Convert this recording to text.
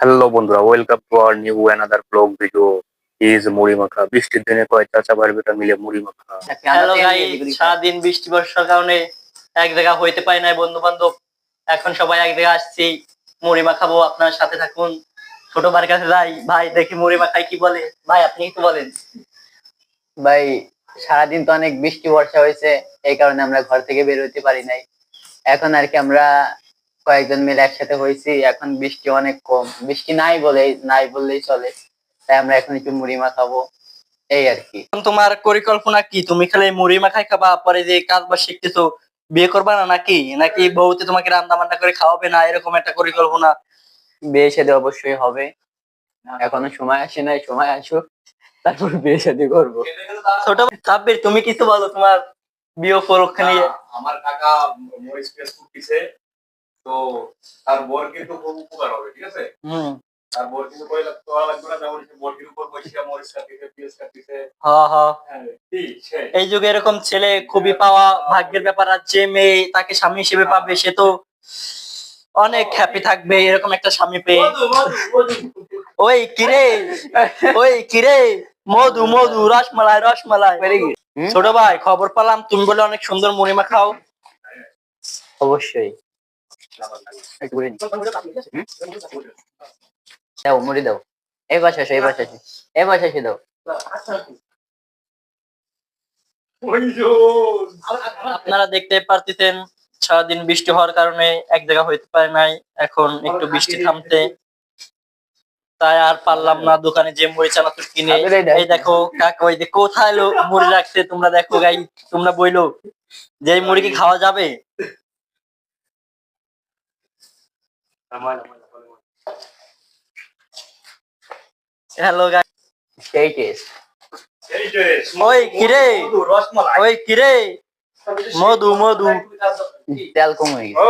Hello বন্ধুরা welcome to our new another blog video is মুড়ি মাখা বৃষ্টির দিনে কয় চাচা ভাইবেটা মিলে মুড়ি মাখা হ্যালো গাই সারাদিন বৃষ্টি বর্ষার কারণে এক জায়গা হইতে পারি নাই বন্ধু বান্ধব এখন সবাই এক জায়গায় আসছি মুড়ি মাখাবো আপনার সাথে থাকুন। ছোট ভাইয়ের কাছে যাই। ভাই দেখি মুড়ি মাখাই কি বলে? ভাই আপনি একটু বলেন। ভাই সারাদিন তো অনেক বৃষ্টি বর্ষা হয়েছে এই কারণে আমরা ঘর থেকে বের হতে পারি নাই। এখন আর কি আমরা কয়েকজন মিলে একসাথে হয়েছি এখন বৃষ্টি অনেক কম। বৃষ্টি নাই বলে নাই বললেই চলে। তাই আমরা এখন একটু মুড়ি মাখাবো। এই আর কি। এখন তোমার পরিকল্পনা কি? তুমি খালি মুড়ি মাখাই খাবা পরে যে কাজ বা শিখতেছো বিয়ে করবা না নাকি? নাকি বউতে তোমাকে রান্না বান্না করে খাওয়াবে না? এরকম একটা পরিকল্পনা বিয়ে শাদী অবশ্যই হবে। এখনও সময় আসে নাই সময় আসুক তারপর বিয়ে শাদী করব। ছোট সাব্বির তুমি কিছু বলো তোমার বিয়ে উপলক্ষে নিয়ে। আমার কাকা মরিচ পেঁয়াজ কুটতেছে। তো বর কিন্তু খুব উপকার হবে ঠিক আছে? হম। তার বর কিন্তু কয়লা তোলা লাগবে না যেমন সে বটির উপর বসিয়া মরিচ পেঁয়াজ হ হ। হ্যাঁ এই যুগে এরকম ছেলে খুবই পাওয়া ভাগ্যের ব্যাপার আর যে মেয়ে তাকে স্বামী হিসেবে পাবে সে তো অনেক হ্যাপি থাকবে এরকম একটা স্বামী পেয়ে। মধু মধু মধু। ওই কিরে ওই কিরে মধু মধু রসমালাই রসমালাই। ছোট ভাই খবর পেলাম তুমি বলে অনেক সুন্দর মুড়িমা খাও অবশ্যই। একটু করে দাও মুড়ি দাও। এই পাশে আসো এই পাশে আসো এই পাশে দাও। আপনারা দেখতে পারতেছেন সারাদিন বৃষ্টি হওয়ার কারণে এক জায়গা হইতে পারে নাই। এখন একটু বৃষ্টি থামতে। তাই আর পারলাম না দোকানে যে মুড়ি চানাচুর কিনে। এই দেখো কাকা ওই যে কোথায় মুড়ি রাখছে তোমরা দেখো গাই তোমরা বইলো যে এই মুড়ি কি খাওয়া যাবে? হ্যালো গাই সেই টেস্ট ওই কিরে ওই কিরে মধু মধু তেল কমে গেছে